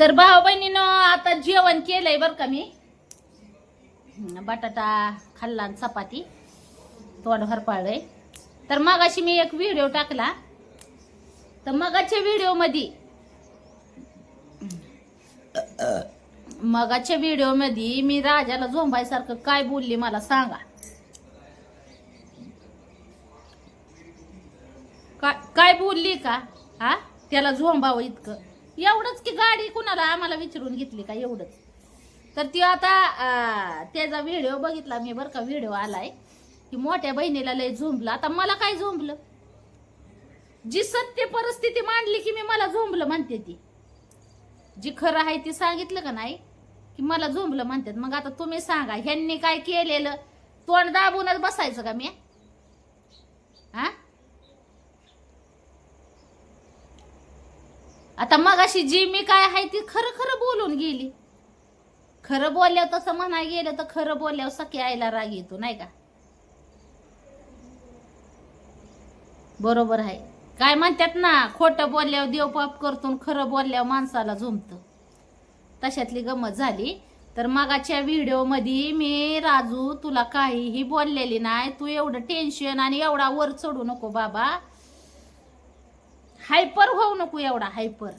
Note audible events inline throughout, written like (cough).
तर भाऊ बहिणीनं आता जेवण केलंय बरं का मी. बटाटा खाल्ला आणि चपाती. तोंड भरपाळलंय तर मगाशी मी एक व्हिडिओ टाकला. तर मगाच्या व्हिडिओमध्ये मगाच्या व्हिडिओमध्ये मी राजाला झोंबायसारखं काय बोलली मला सांगा. काय काय बोलली का? हा? त्याला झोंबावं इतकं. एवढंच की गाडी कुणाला आम्हाला विचारून घेतली का एवढंच. तर ती आता त्याचा व्हिडिओ बघितला मी बरं का व्हिडिओ आलाय. की मोठ्या बहिणीला लय झोंबलं. आता मला काय झोंबलं? जी सत्य परिस्थिती मांडली की मी मला झोंबलं म्हणते ती. जी खरं आहे ती सांगितलं का नाही की मला झोंबलं म्हणतात. मग आता तुम्ही सांगा ह्यांनी काय केलेलं? तोंड दाबूनच बसायचं का मी हा आता मग अशी जी मी काय आहे ती खरं खरं बोलून गेली. खरं बोलल्यावर तसं म्हणा गेलं तर खरं बोलल्यावर सखी आईला राग येतो नाही का? बरोबर आहे. काय म्हणतात ना खोटं बोलल्यावर देवपाप करतो खरं बोलल्यावर माणसाला झुमतं. तशातली गमत झाली. तर मगाच्या व्हिडिओमध्ये मी राजू तुला काहीही बोललेली नाही तू एवढं टेन्शन आणि एवढा वर चढू नको बाबा. हायपर होऊ नको एवढा हायपर.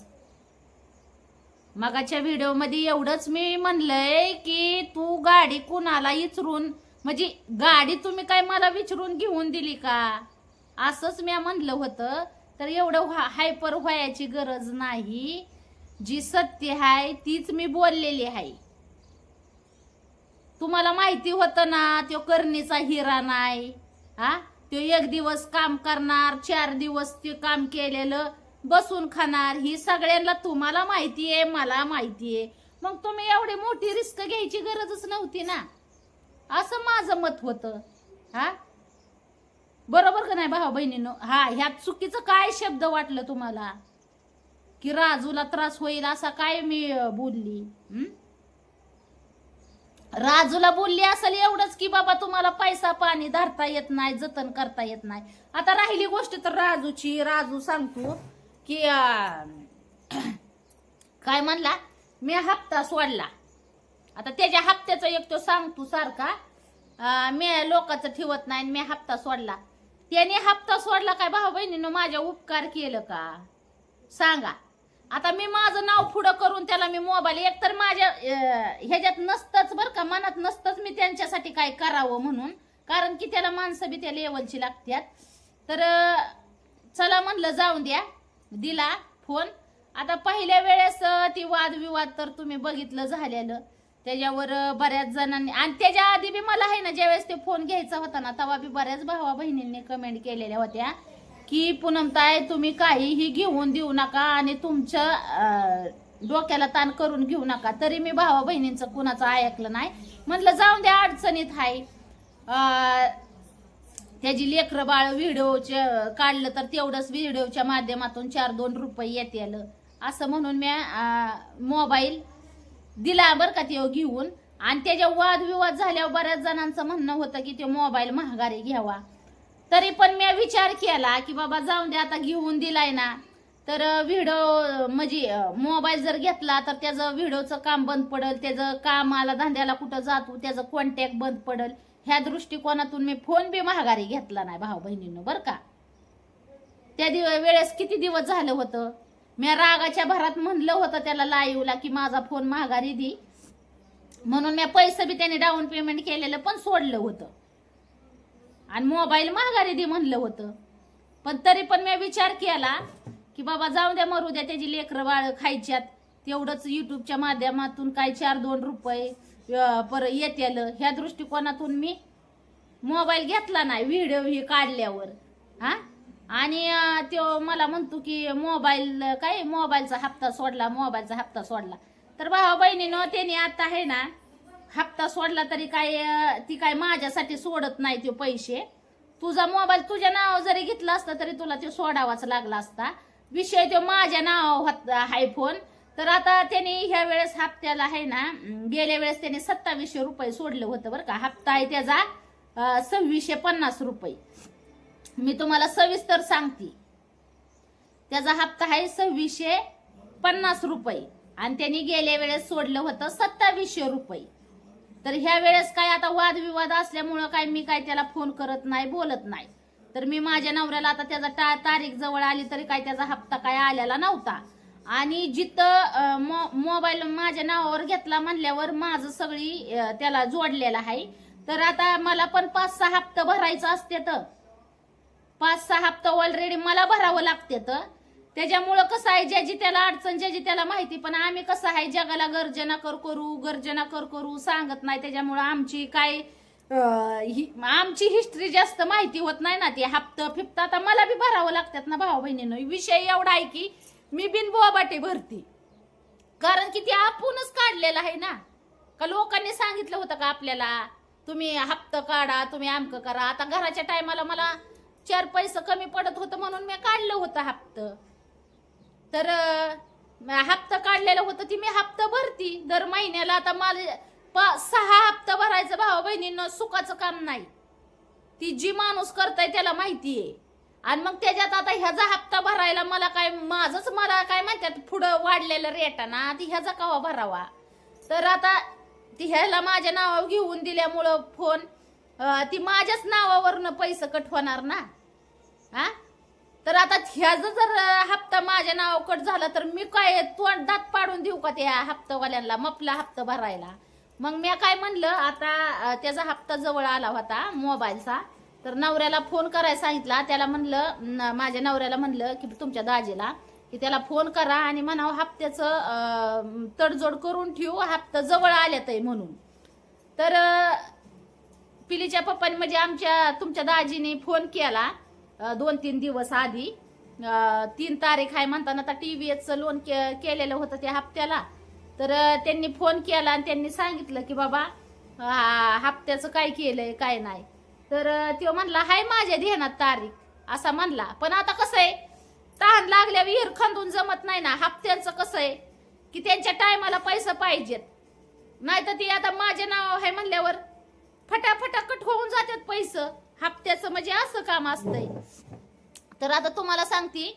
मगाच्या व्हिडिओमध्ये एवढंच मी म्हणलंय की तू गाडी कुणाला इचरून म्हणजे गाडी तुम्ही काय मला विचारून घेऊन दिली का? असंच मी म्हणलं होतं. तर एवढं व्हा- हायपर व्हायची गरज नाही. जी सत्य आहे तीच मी बोललेली आहे तुम्हाला माहिती होतं ना तो करणीचा हिरा नाही. हा तो एक दिवस काम करणार चार दिवस ते काम केलेलं बसून खाणार ही सगळ्यांना तुम्हाला माहिती आहे मला माहिती आहे. मग तुम्ही एवढी मोठी रिस्क घ्यायची गरजच नव्हती ना. असं माझं मत होतं. हा? बरोबर का नाही भाऊ बहिणीनं? हा ह्यात चुकीचं काय शब्द वाटलं तुम्हाला? की राजूला त्रास होईल असा काय मी बोलली? राजूला बोलली असेल एवढंच की बाबा तुम्हाला पैसा पाणी धरता येत नाही जतन करता येत नाही. आता राहिली गोष्ट तर राजूची. राजू सांगतो की (clears throat) काय म्हणला? मी हप्ता सोडला. आता त्याच्या हप्त्याचा एक तो सांगतो सारखा. मी लोकांचं ठेवत नाही आणि मी हप्ता सोडला. त्याने हप्ता सोडला काय भाऊ बहिणीनं माझ्या उपकार केलं का? सांगा. आता मी माझं नाव पुढं करून त्याला मी मोबाईल एक तर माझ्या ह्याच्यात नसतंच बरं का मनात नसतंच मी त्यांच्यासाठी काय करावं म्हणून. कारण की त्याला माणसं बी त्या लेवलची लागतात तर चला म्हणलं जाऊन द्या. दिला फोन. आता पहिल्या वेळेस ती वादविवाद तर तुम्ही बघितलं झालेलं. त्याच्यावर बऱ्याच जणांनी आणि त्याच्या आधी बी मला आहे ना ज्यावेळेस ते फोन घ्यायचा होता ना तेव्हा बी बऱ्याच भावा बहिणींनी कमेंट केलेल्या होत्या. की पूनमताय तुम्ही काहीही घेऊन देऊ नका आणि तुमच्या डोक्याला ताण करून घेऊ नका. तरी मी भावा बहिणींचं कुणाचं ऐकलं नाही. म्हटलं जाऊन द्या अडचणीत आहे त्याची लेकरं बाळ व्हिडिओचे काढलं तर तेवढंच व्हिडिओच्या माध्यमातून चार दोन रुपये येतील. असं म्हणून मी मोबाईल दिला बरं का ते घेऊन. आणि त्याच्या वादविवाद झाल्यावर बऱ्याच जणांचं म्हणणं होतं की ते मोबाईल महागारी घ्यावा. तरी पण मी विचार केला की बाबा जाऊन दे आता घेऊन दिलाय ना. तर व्हिडिओ म्हणजे मोबाईल जर घेतला तर त्याचं व्हिडिओचं काम बंद पडल त्याचं कामाला धंद्याला कुठं जातो त्याचं कॉन्टॅक्ट बंद पडल. ह्या दृष्टिकोनातून मी फोन बी महागारी घेतला नाही भाऊ बहिणीनं बरं का? त्या दिव वेळेस किती दिवस झालं होतं? मी रागाच्या भरात म्हणलं होतं त्याला लाईव्हला की माझा फोन महागारी दे. म्हणून मी पैसे बी त्याने डाऊन पेमेंट केलेलं पण सोडलं होतं. आणि मोबाईल माघारी दे म्हणलं होतं. पण तरी पण मी विचार केला की बाबा जाऊ द्या मरू द्या त्याची लेकरं बाळ खायच्यात. तेवढंच युट्यूबच्या माध्यमातून काय चार दोन रुपये पर येतेल ह्या दृष्टिकोनातून मी मोबाईल घेतला नाही व्हिडिओ हे काढल्यावर. हा? आणि तो मला म्हणतो की मोबाईल काय मोबाईलचा हप्ता सोडला मोबाईलचा हप्ता सोडला. तर भावा बहिणीनं त्याने आता आहे ना हप्ता सोडला तरी काय ती काय माझ्यासाठी सोडत नाही ते पैसे. तुझा मोबाईल तुझ्या नाव जरी घेतला असता तरी तुला ते सोडावाच लागला असता. विषय तो माझ्या नाव हाय फोन. तर आता त्यांनी ह्या वेळेस हप्त्याला आहे ना गेल्या वेळेस त्याने सत्तावीसशे रुपये सोडलं होतं बरं का. हप्ता आहे त्याचा सव्वीसशे पन्नास रुपये. मी तुम्हाला सविस्तर सांगते. त्याचा हप्ता आहे सव्वीसशे पन्नास रुपये. आणि त्यांनी गेल्या वेळेस सोडलं होतं सत्तावीसशे रुपये. तर ह्या वेळेस काय आता वादविवाद असल्यामुळं काय मी काय त्याला फोन करत नाही बोलत नाही. तर मी माझ्या नवऱ्याला आता त्याचा ता तारीख जवळ आली तरी काय त्याचा हप्ता काय आलेला नव्हता. आणि जिथं मो- मोबाईल माझ्या नावावर घेतला म्हणल्यावर माझं सगळी त्याला जोडलेलं आहे. तर आता मला पण पाच सहा हप्ता भरायचं असते तर. पाच सहा हप्ता ऑलरेडी मला भरावं लागते तर. त्याच्यामुळं कसं आहे ज्याची त्याला अडचण ज्याची त्याला माहिती पण आम्ही कसं आहे जगाला गर्जना कर करू गर्जना कर करू सांगत नाही. त्याच्यामुळं आमची काय आमची हिस्ट्री जास्त माहिती होत नाही ना. ते हप्ता फिप्ता आता मला बी भरावं लागतात ना भाऊ बहिणीनं. विषय एवढा आहे की मी बिन बोबाटे भरती. कारण की ते आपणच काढलेलं आहे ना. का लोकांनी सांगितलं होतं का आपल्याला तुम्ही हप्ता काढा तुम्ही आमकं करा. आता घराच्या टायमाला मला चार पैसे कमी पडत होतं म्हणून मी काढलं होतं हप्तं. तर हप्ता काढलेलं होतं ती मी हप्ता भरती. दर महिन्याला आता मला पा- सहा हप्ता भरायचं भावा बहिणींना सुखाचं काम नाही. ती जी माणूस करताय त्याला माहिती आहे आणि मग त्याच्यात आता ह्याचा हप्ता भरायला मला काय माझंच मला काय म्हणतात पुढं वाढलेलं रेट ना ती ह्याचा कवा भरावा? तर आता ती ह्याला माझ्या नावावर घेऊन दिल्यामुळं फोन ती माझ्याच नावावरनं पैसे कट होणार ना? हा तर आता ह्याचा जर हप्ता माझ्या नावावर कट झाला तर मी काय तोंड दात पाडून देऊ का त्या हप्तावाल्यांना मपला हप्ता भरायला? मग मी काय म्हणलं आता त्याचा हप्ता जवळ आला होता मोबाईलचा तर नवऱ्याला फोन करायला सांगितला. त्याला म्हणलं माझ्या नवऱ्याला म्हणलं की तुमच्या दाजीला की त्याला फोन करा आणि म्हणावं हप्त्याचं तडजोड करून ठेवू हप्ता जवळ आल्यात आहे म्हणून. तर पिलीच्या पप्पाने म्हणजे आमच्या तुमच्या दाजीने फोन केला. दोन तीन दिवस आधी तीन तारीख आहे म्हणताना आता टी व्ही एचचं लोन के- केलेलं होतं त्या हप्त्याला. तर त्यांनी फोन केला आणि त्यांनी सांगितलं की बाबा हप्त्याचं काय केलंय काय नाही. तर तो म्हणला हाय माझ्या ध्यानात तारीख. असा म्हणला. पण आता कसं आहे तहान लागल्या विहीर खांदून जमत नाही ना. हप्त्यांचं कसं आहे की त्यांच्या टायमाला पैसे पाहिजेत. नाही तर ती आता माझ्या नाव आहे म्हणल्यावर फटाफटा कट होऊन जातात पैसे. हप्त्याचं म्हणजे असं काम असतंय. तर आता तुम्हाला सांगते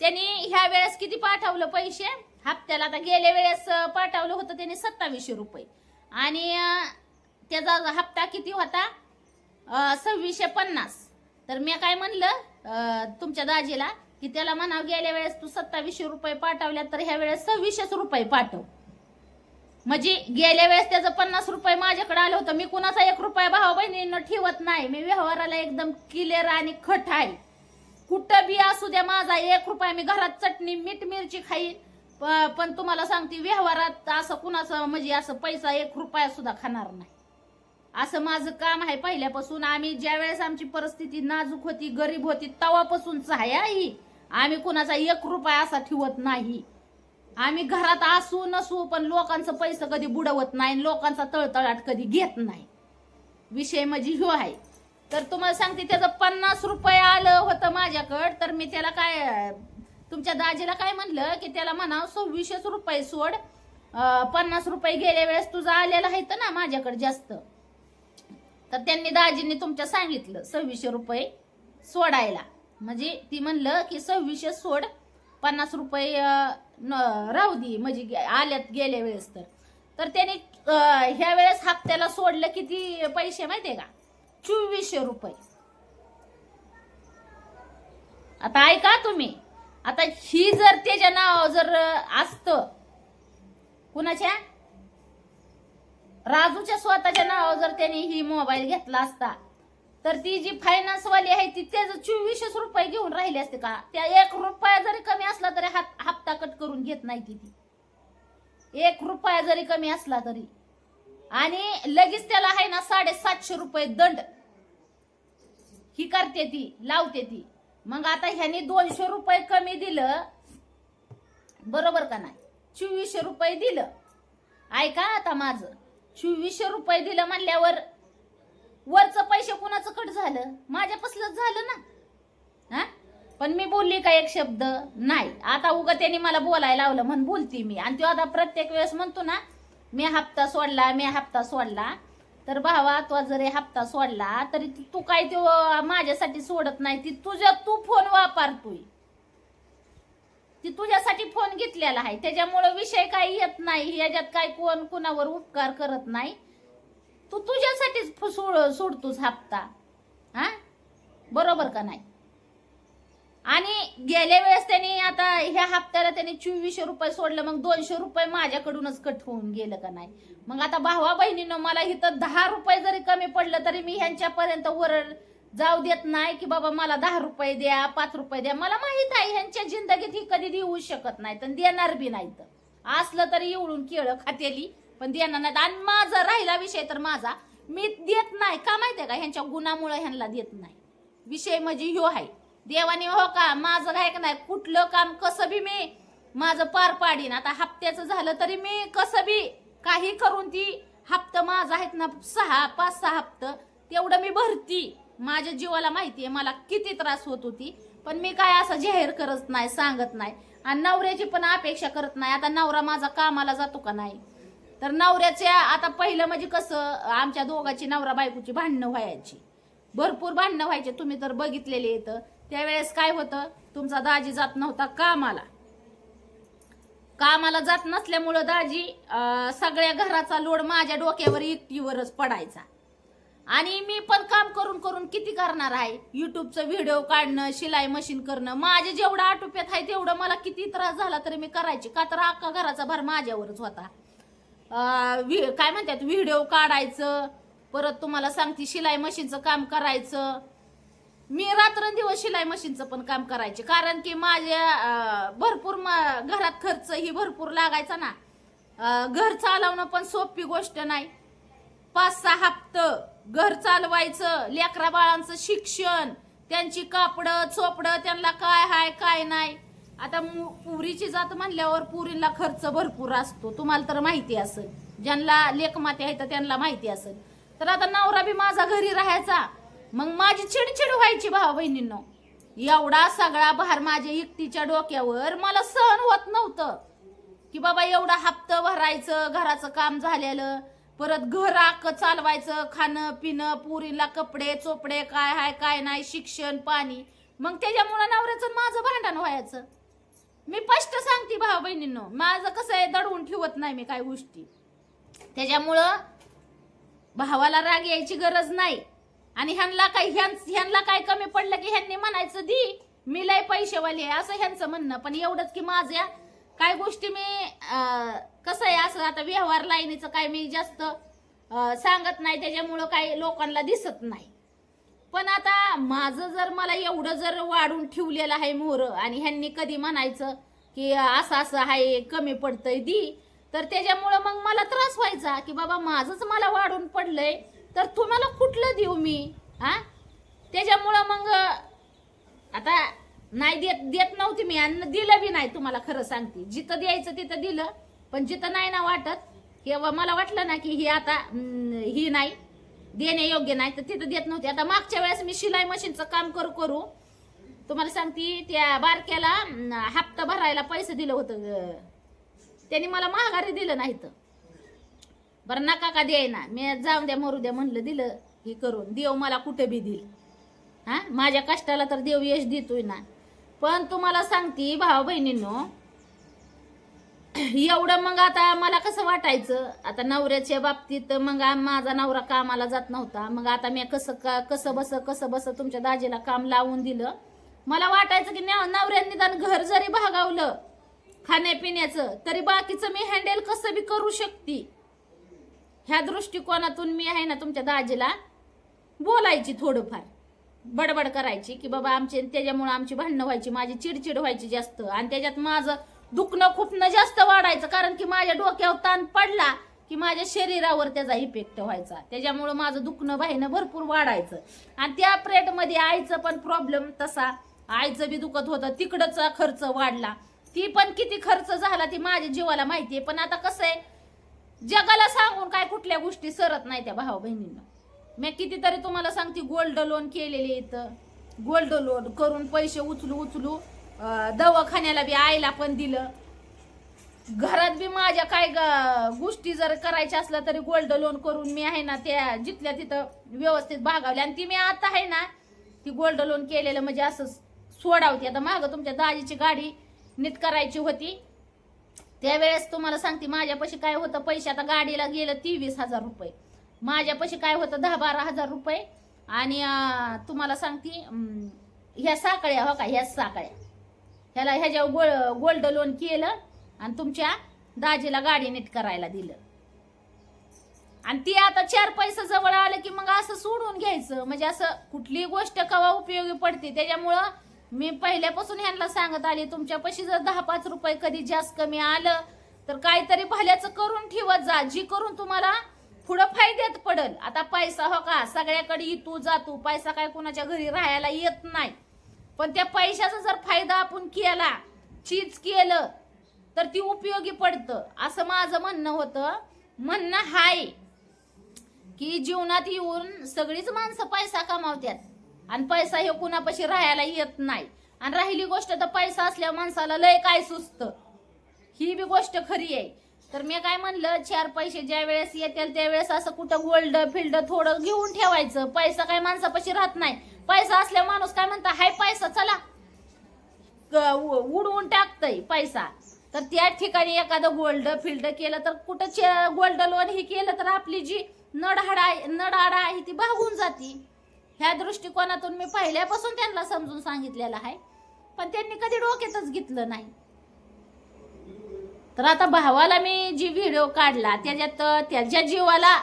त्यांनी ह्या वेळेस किती पाठवलं पैसे? हप्त्याला आता गेल्या वेळेस पाठवलं होतं त्यांनी सत्तावीसशे रुपये. आणि त्याचा हप्ता किती होता? सव्वीसशे पन्नास. तर मी काय म्हणलं तुमच्या दाजीला की त्याला म्हणावं गेल्या वेळेस तू सत्तावीसशे रुपये पाठवल्या तर ह्या वेळेस सव्वीसशेच रुपये पाठव. म्हणजे गेल्या वेळेस त्याचं पन्नास रुपये माझ्याकडे आलं होतं. मी कुणाचा एक रुपया भावा बहिणीनं ठेवत नाही. मी व्यवहाराला एकदम क्लिअर आणि खट आहे. कुठं बी असू द्या माझा एक रुपया मी घरात चटणी मीठ मिरची खाईन. प- पण तुम्हाला सांगते व्यवहारात असं कुणाचं म्हणजे असं पैसा एक रुपया सुद्धा खाणार नाही. असं माझं काम आहे पहिल्यापासून. आम्ही ज्या वेळेस आमची परिस्थिती नाजूक होती गरीब होती तवापासूनच आहे आई. ही आम्ही कुणाचा एक रुपया असा ठेवत नाही. आम्ही घरात असू नसू पण लोकांचं पैसे कधी बुडवत नाही लोकांचा तळतळाट कधी घेत नाही. विषय म्हणजे ह्यो आहे. तर तुम्हाला सांगते त्याचं पन्नास रुपये आलं होतं माझ्याकडं तर मी त्याला काय तुमच्या दाजीला काय म्हणलं की त्याला म्हणाव सव्वीसशेच रुपये सोड. पन्नास रुपये गेल्या वेळेस तुझं आलेलं आहे तर ना माझ्याकडे जास्त. तर त्यांनी दाजींनी तुमच्या सांगितलं सव्वीसशे रुपये सोडायला. म्हणजे ती म्हणलं की सव्वीसशे सोड. पन्नास रुपये न- राहू दे म्हणजे आल्यात गेल्या वेळेस तर. तर त्याने ह्या वेळेस हप्त्याला सोडलं किती पैसे माहितीये का? चोवीसशे रुपये. आता ऐका तुम्ही. आता ही जर त्याच्या नाव जर असत कुणाच्या? राजूच्या स्वतःच्या नावावर जर त्याने ही मोबाईल घेतला असता तर ती जी फायनान्स वाली आहे ती त्याचं चोवीसशेच रुपये घेऊन राहिली असते का? त्या एक रुपया जरी कमी असला तरी हात हप्ता कट करून घेत नाही ती ती. एक रुपया जरी कमी असला तरी. आणि लगेच त्याला आहे ना साडेसातशे रुपये दंड. ही करते ती लावते ती. मग आता ह्यानी दोनशे रुपये कमी दिलं. बरोबर का नाही? चोवीसशे रुपये दिलं. ऐका आता माझं. चोवीसशे रुपये दिलं म्हणल्यावर वरचं पैसे कुणाचं कट झालं? माझ्यापासलंच झालं ना. हा? पण मी बोलली का एक शब्द? नाही. आता उगा त्यांनी मला बोलायला लावलं म्हणून बोलती मी. आणि तो आता प्रत्येक वेळेस म्हणतो ना मी हप्ता सोडला मी हप्ता सोडला. तर भावा तो जरी हप्ता सोडला तरी तू काय तो माझ्यासाठी सोडत नाही. ती तुझ्या तू फोन वापरतोय. ती तुझ्यासाठी फोन घेतलेला आहे. त्याच्यामुळं विषय काही येत नाही. याच्यात काय कोण कुणावर उपकार करत नाही. तू तुझ्यासाठीच फ- सोडतोस हप्ता. हा? बरोबर का नाही? आणि गेल्या वेळेस त्यांनी आता ह्या हप्त्याला त्यांनी चोवीसशे रुपये सोडलं मग दोनशे रुपये माझ्याकडूनच कट होऊन गेलं का नाही? मग आता भावा बहिणीनं मला इथं दहा रुपये जरी कमी पडलं तरी मी ह्यांच्यापर्यंत वर जाऊ देत नाही की बाबा मला दहा रुपये द्या पाच रुपये द्या. मला माहीत आहे ह्यांच्या जिंदगीत ही कधी देऊ शकत नाही तर देणार बी नाही तर असलं तरी एवढून केळं खातेली. पण देणार नाहीत. आणि माझा राहिला विषय तर माझा. मी देत नाही. का माहितीये का? ह्यांच्या गुणामुळं ह्यांना देत नाही. विषय म्हणजे ह्यो आहे. देवाने हो का? माझं काय का नाही? कुठलं काम कसं बी मी माझं पार पाडीन. आता हप्त्याचं झालं तरी मी कसं बी काही करून ती हप्तं माझं आहेत ना सहा पाच सहा हप्त. तेवढं मी भरती. माझ्या जीवाला माहितीये मला किती त्रास होत होती. पण मी काय असं जाहीर करत नाही सांगत नाही. आणि नवऱ्याची पण अपेक्षा करत नाही. आता नवरा माझा कामाला जातो का नाही? तर नवऱ्याच्या आता पहिलं म्हणजे कसं आमच्या दोघाची नवरा बायकोची भांडणं व्हायची. भरपूर भांडणं व्हायचे तुम्ही तर बघितलेले येतं त्यावेळेस काय होतं तुमचा दाजी जात नव्हता कामाला. कामाला जात नसल्यामुळं दाजी सगळ्या घराचा लोड माझ्या डोक्यावर एकटीवरच पडायचा. आणि मी पण काम करून करून किती करणार आहे? युट्यूबचं व्हिडिओ काढणं शिलाई मशीन करणं माझे जेवढं आटोप्यात आहे तेवढं मला किती त्रास झाला तरी मी करायची. का तर अख्खा घराचा भार माझ्यावरच होता. काय म्हणतात व्हिडिओ काढायचं परत तुम्हाला सांगते शिलाई मशीनचं काम करायचं. मी रात्रंदिवस शिलाई मशीनचं पण काम करायचे कारण की माझ्या भरपूर म- घरात खर्च ही भरपूर लागायचा ना. घर चालवणं पण सोपी गोष्ट नाही. पाच सहा हप्त घर चालवायचं लेकरा बाळांचं शिक्षण त्यांची कापडं चोपडं त्यांना काय हाय काय नाही. आता मु- पुरीची जात म्हणल्यावर पुरीला खर्च भरपूर असतो. तुम्हाला तर माहिती असेल. ज्यांना लेखमाते आहे तर त्यांना माहिती असेल. तर आता नवरा बी माझा घरी राहायचा. मग माझी चिडचिड व्हायची भावा बहिणींनो. एवढा सगळा भार माझ्या एकटीच्या डोक्यावर मला सहन होत नव्हतं. की बाबा एवढा हप्ता भरायचं घराचं काम झालेलं परत घर आक चालवायचं खाणं पिणं पुरीला कपडे चोपडे काय हाय काय नाही शिक्षण पाणी. मग त्याच्यामुळं नवऱ्याचं माझं भांडण व्हायचं. मी स्पष्ट सांगते भाऊ बहिणींनो माझं कसं आहे दडवून ठेवत नाही मी काय गोष्टी. त्याच्यामुळं भावाला राग यायची गरज नाही. आणि ह्यांना काय ह्यां- ह्यांना काय कमी पडलं की ह्यांनी म्हणायचं दी मी लय पैसेवाली आहे असं ह्यांचं म्हणणं. पण एवढंच की माझ्या काय गोष्टी मी कसं आहे असं आता व्यवहार लाईनीचं काय मी जास्त सांगत नाही. त्याच्यामुळं काही लोकांना दिसत नाही. पण आता माझं जर मला एवढं जर वाढून ठेवलेलं आहे मोहर आणि ह्यांनी कधी म्हणायचं की असं असं आहे कमी पडतंय दी तर त्याच्यामुळं मग मला त्रास व्हायचा की बाबा माझंच मला वाढून पडलंय तर तुम्हाला कुठलं देऊ मी? हा? त्याच्यामुळं मग आता नाही देत देत नव्हती मी आणि दिलं बी नाही तुम्हाला खरं सांगते. जिथं द्यायचं तिथं दिलं पण जिथं नाही ना वाटत किंवा मला वाटलं ना की ही आता ही नाही. देणे योग्य नाही तर तिथं देत नव्हती. आता मागच्या वेळेस मी शिलाई मशीनचं काम करू करू. तुम्हाला सांगते त्या बारक्याला हप्ता भरायला पैसे दिलं होतं त्यांनी मला महागारी दिलं नाही तर. बरं नका का द्यायना मी जाऊन द्या मरू द्या म्हणलं दिलं हे करून. देव मला कुठे बी दिल हां? माझ्या कष्टाला तर देव यश देतोय ना. पण तुम्हाला सांगते भावा बहिणींनो एवढं मग आता मला कसं वाटायचं? आता नवऱ्याच्या बाबतीत मग माझा नवरा कामाला जात नव्हता. मग आता मी कसं का कसं बस कसं बस तुमच्या दाजीला काम लावून दिलं? मला वाटायचं की नव- नवऱ्याने निदान घर जरी भागावलं खाण्यापिण्याचं तरी बाकीचं मी हँडल कसं बी करू शकते? ह्या दृष्टिकोनातून मी आहे ना तुमच्या दाजीला बोलायची थोडंफार. बडबड करायची की बाबा आमचे त्याच्यामुळं आमची भांडणं व्हायची माझी चिडचिड व्हायची जास्त. आणि त्याच्यात माझं दुखणं खुपणं जास्त वाढायचं कारण की माझ्या डोक्यावर ताण पडला की माझ्या शरीरावर त्याचा इफेक्ट व्हायचा. त्याच्यामुळं माझं दुखणं बाहीनं भरपूर वाढायचं. आणि त्या प्रेटमध्ये आईचं पण प्रॉब्लेम तसा. आईचं बी दुखत होतं तिकडचा खर्च वाढला. ती पण किती खर्च झाला ती माझ्या जीवाला माहिती आहे पण आता कसं आहे जगाला सांगून काय कुठल्या गोष्टी सरत नाही त्या भाऊ बहिणींना. मी कितीतरी तुम्हाला सांगते गोल्ड लोन केलेले इथं. गोल्ड लोन करून पैसे उचलू उचलू. दवाखान्याला बी आईला पण दिलं. घरात बी माझ्या काय ग- गोष्टी जर करायच्या असल्या तरी गोल्ड लोन करून मी आहे ना त्या जिथल्या तिथं व्यवस्थित भागावल्या आणि ती मी आता आहे ना ती गोल्ड लोन केलेलं म्हणजे असं सोडावते. आता माग तुमच्या दाजीची गाडी नीट करायची होती. त्यावेळेस तुम्हाला सांगते माझ्यापाशी काय होतं पैसे आता गाडीला गेलं तेवीस हजार रुपये. माझ्यापाशी काय होतं दहा बारा हजार रुपये. आणि तुम्हाला सांगते ह्या साकळ्या हो का ह्या साकळ्या ह्याला ह्याच्यावर गोल्ड गोल्ड लोन केलं आणि तुमच्या दाजीला गाडी नीट करायला दिलं. आणि ती आता चार पैसे जवळ आलं की मग असं सोडून घ्यायचं. म्हणजे असं कुठली गोष्ट कवा उपयोगी पडते? त्याच्यामुळं मी पहिल्यापासून ह्यांना सांगत आली तुमच्यापाशी जर दहा पाच रुपये कधी जास्त कमी आलं तर काहीतरी भल्याचं करून ठेवत जा जी करून तुम्हाला पुढं फायद्यात पडल. आता पैसा हो का? सगळ्याकडे तू जातो. पैसा काय कुणाच्या घरी राहायला येत नाही. पण त्या पैशाचा जर फायदा आपण केला चीज केलं तर ती उपयोगी पडतं. असं माझं म्हणणं होतं. म्हणणं हाय की जीवनात येऊन सगळीच माणसं पैसा कमावतात आणि पैसा हे कुणापाशी राहायला येत नाही. आणि राहिली गोष्ट तर पैसा असल्या माणसाला लय काय सुचत. ही बी गोष्ट खरी आहे. तर मी काय म्हणलं चार पैसे ज्या वेळेस येतील त्यावेळेस असं कुठं गोल्ड फिल्ड थोडं घेऊन ठेवायचं. पैसा काय माणसापाशी राहत नाही. पैसा असल्या माणूस काय म्हणता हाय पैसा चला. क- उडवून टाकतय पैसा. तर त्या ठिकाणी एखादं गोल्ड फिल्ड केलं तर कुठं गोल्ड लोन हे केलं तर आपली जी नडहाडा नडहाडा आहे ती भागून जाती. ह्या दृष्टिकोनातून मी पहिल्यापासून त्यांना समजून सांगितलेलं आहे. पण त्यांनी कधी डोक्यातच घेतलं नाही. तर आता भावाला मी जी व्हिडिओ काढला त्याच्यात त्याच्या जीवाला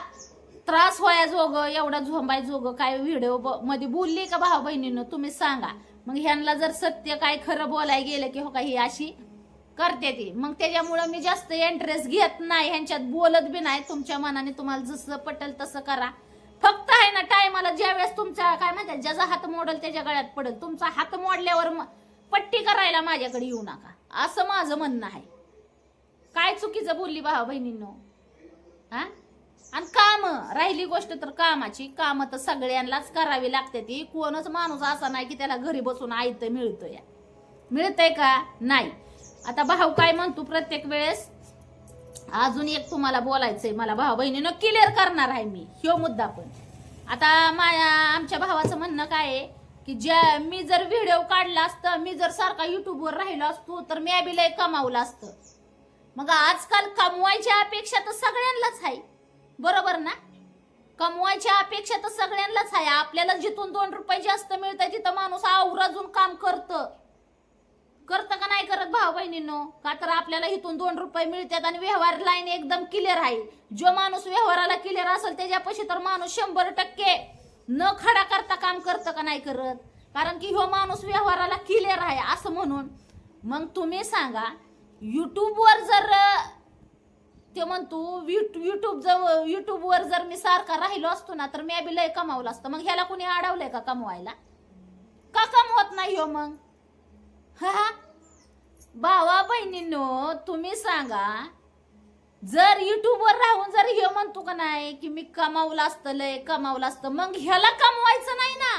त्रास व्हाया जोग एवढा झोंबाय जोग काय व्हिडिओमध्ये बोलली का भाऊ बहिणीनं? तुम्ही सांगा. मग ह्यांना जर सत्य काय खरं बोलायला गेलं की हो का ही अशी करते ती. मग त्याच्यामुळं मी जास्त इंटरेस्ट घेत नाही. ह्यांच्यात बोलत बी नाही. तुमच्या मनाने तुम्हाला जसं पटेल तसं करा. फक्त आहे ना टायमाला ज्या वेळेस तुमचा काय म्हणतात ज्याचा हात मोडल त्याच्या गळ्यात पडेल. तुमचा हात मोडल्यावर पट्टी करायला माझ्याकडे येऊ नका. असं माझं म्हणणं आहे. काय चुकीचं बोलली भावा बहिणींनो? हा? आणि काम राहिली गोष्ट तर कामाची. काम तर सगळ्यांनाच करावी लागते ती. कोणच माणूस असा नाही की त्याला घरी बसून आयत मिळतं या मिळतंय का? नाही. आता भाऊ काय म्हणतो प्रत्येक वेळेस अजून एक तुम्हाला बोलायचंय. मला भाऊ बहिणीनं क्लिअर करणार आहे मी. ह्यो मुद्दा पण. आता माया आमच्या भावाचं म्हणणं काय आहे की ज्या मी जर व्हिडिओ काढला असतं मी जर सारखा युट्यूबवर राहिलो असतो तर मी बी लय कमावलं असतं. मग आजकाल कमवायच्या अपेक्षा तर सगळ्यांनाच आहे. बरोबर ना? कमवायच्या अपेक्षा तर सगळ्यांनाच आहे. आपल्याला जिथून दोन रुपये जास्त मिळतात तिथं माणूस आवराजून काम करतं. करतं का नाही करत भाऊ बहिणींनो? का तर आपल्याला इथून दोन रुपये मिळतात आणि व्यवहार लाईन एकदम क्लिअर आहे. जो माणूस व्यवहाराला क्लिअर असेल त्याच्यापाशी तर माणूस शंभर टक्के न खडा करता काम करतं का नाही करत? कारण की ह्यो माणूस व्यवहाराला क्लिअर आहे असं म्हणून. मग तुम्ही सांगा युट्यूबवर जर ते म्हणतो युट्यूब जवळ युट्यूबवर जर मी सारखा राहिलो असतो ना तर मी बी लय कमावलं असतं. मग ह्याला कोणी अडवलंय का कमवायला? का कमवत नाही हो मग? हा भावा बहिणींनो तुम्ही सांगा जर युट्यूबवर राहून जर हे म्हणतो का नाही की मी कमावलं असतं लय कमावलं असतं मग ह्याला कमवायचं नाही ना?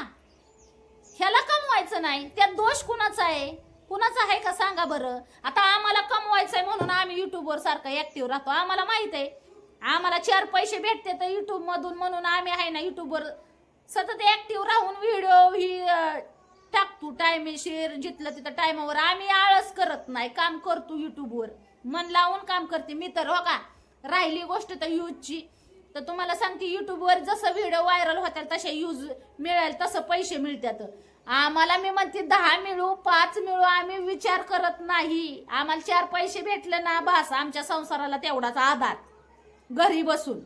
ह्याला कमवायचं नाही. त्यात दोष कुणाचा आहे? कुणाचा आहे का सांगा बरं? आता आम्हाला कमवायचंय म्हणून आम्ही युट्यूबवर सारखं ऍक्टिव्ह राहतो. आम्हाला माहीत आहे. आम्हाला चार पैसे भेटते तर युट्यूब मधून म्हणून आम्ही आहे ना युट्यूबवर सतत ऍक्टिव्ह राहून व्हिडिओ ही टाकतो. टायमेशीर जिथलं तिथं टायमावर आम्ही आळस करत नाही. काम करतो युट्यूबवर मन लावून काम करते मी तर हो का? राहिली गोष्ट तर यूजची तर तुम्हाला सांगते युट्यूबवर जसं व्हिडिओ व्हायरल होतात तसे यूज मिळेल तसं पैसे मिळतात. आम्हाला मी म्हणते दहा मिळू पाच मिळू आम्ही विचार करत नाही. आम्हाला चार पैसे भेटले ना बास. आमच्या संसाराला तेवढाच आधार. घरी बसून.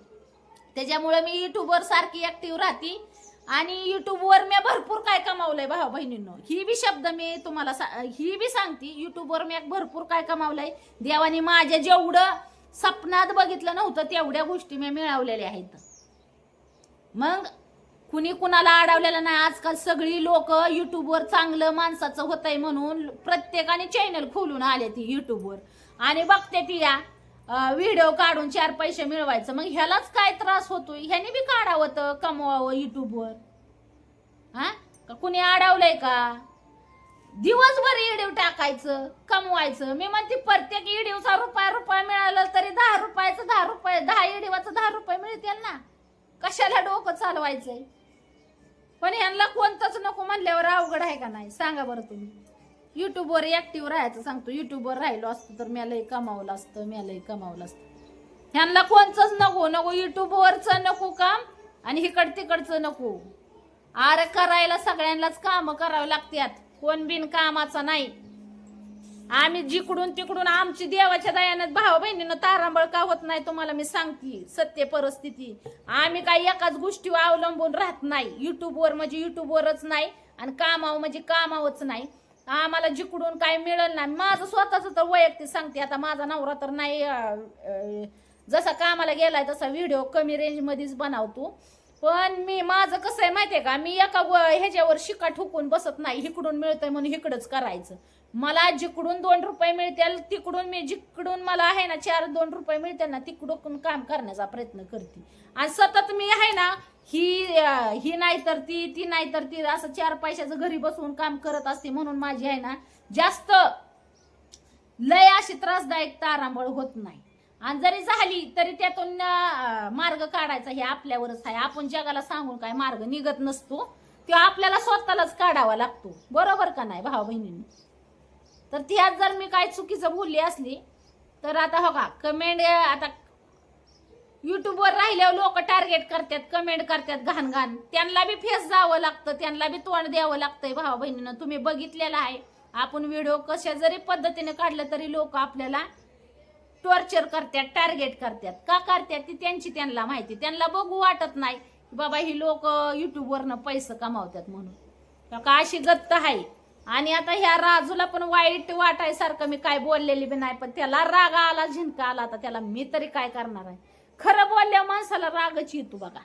त्याच्यामुळे मी युट्यूबवर सारखी ऍक्टिव्ह राहते. आणि युट्यूबवर मी भरपूर काय कमावलंय भाऊ बहिणींनो. ही बी शब्द मी तुम्हाला सा- ही बी सांगते. युट्यूबवर मी भरपूर काय कमावलंय. देवाने माझ्या जेवढं सपनात बघितलं नव्हतं तेवढ्या गोष्टी मी मिळवलेल्या आहेत. मग कुणी कुणाला अडवलेलं नाही. आजकाल सगळी लोक युट्यूबवर चांगलं माणसाचं होतंय म्हणून प्रत्येकाने चॅनल खोलून आले ती युट्यूबवर आणि बघते ती या व्हिडिओ काढून चार पैसे मिळवायचं. मग ह्यालाच काय त्रास होतोय? ह्याने बी काढावं तर कमवावं युट्यूबवर हा? कुणी अडवलंय का? दिवसभर इडीव टाकायचं कमवायचं. मी म्हणते प्रत्येक इडीवचा रुपया रुपया मिळाला तरी दहा रुपयाचं दहा रुपये दहा इडीवाचं दहा रुपये मिळतील ना? कशाला डोकं चालवायचंय? पण यांना कोणतंच नको म्हणल्यावर अवघड आहे का नाही? सांगा बरं तुम्ही. युट्यूबवर ऍक्टिव्ह राहायचं सांगतो. युट्यूबवर राहिलो असतो तर मी लय कमावलं असतं मी लय कमावलं असतं. ह्यांना कोणचंच नको नको युट्यूबवरचं नको काम आणि इकड तिकडचं नको. अरे करायला सगळ्यांनाच कामं करावी लागतात. कोण बिन कामाचं नाही. आम्ही जिकडून तिकडून आमची देवाच्या दयानं भाऊ बहिणीनं तारांबळ का होत नाही तुम्हाला मी सांगते. सत्य परिस्थिती. आम्ही काही एकाच गोष्टीवर अवलंबून राहत नाही. युट्यूबवर म्हणजे युट्यूबवरच नाही आणि कामावं म्हणजे कामावच नाही. आम्हाला जिकडून काय मिळेल नाही. माझं स्वतःच तर वैयक्तिक सांगते. आता माझा नवरा तर नाही जसा कामाला गेलाय तसा व्हिडिओ कमी रेंजमध्येच बनावतो बनवतो. पण मी माझं कसं आहे माहितीये का? मी एका व- ह्याच्यावर शिका ठोकून बसत नाही. इकडून मिळतंय म्हणून इकडंच करायचं. मला जिकडून दोन रुपये मिळतील तिकडून मी जिकडून मला आहे ना चार दोन रुपये मिळतील ना तिकडून काम करण्याचा प्रयत्न करते. आणि सतत मी आहे ना ही ही नाही तर ती ती नाही तर ती असं चार पैशाचं घरी बसवून काम करत असते म्हणून माझी आहे ना जास्त लय अशी त्रासदायक तारांबळ होत नाही. आणि जरी झाली तरी त्यातून मार्ग काढायचा हे आपल्यावरच आहे. आपण जगाला सांगून काय मार्ग निघत नसतो. तो आपल्याला स्वतःलाच काढावा लागतो. बरोबर का नाही भाऊ बहिणींनी? तर त्यात जर मी काय चुकीचं बोलली असली तर आता हो का कमेंट आता युट्यूबवर राहिल्यावर लोक टार्गेट करतात कमेंट करतात घाण घाण. त्यांना बी फेस जावं लागतं त्यांना बी तोंड द्यावं लागतंय भावा बहिणीनं. तुम्ही बघितलेलं आहे. आपण व्हिडिओ कशा जरी पद्धतीने काढलं तरी लोक आपल्याला टॉर्चर करतात टार्गेट करतात का करतात ती त्यांची त्यांना माहिती. त्यांना बघू वाटत नाही बाबा ही लोक युट्यूबवरनं पैसे कमावतात म्हणून. का अशी गत्त आहे. आणि आता ह्या राजूला पण वाईट वाटायसारखं मी काय बोललेली बी नाही पण त्याला राग आला झिंका आला आता त्याला मी तरी काय करणार आहे? खरं बोलल्या माणसाला रागच येतो बघा.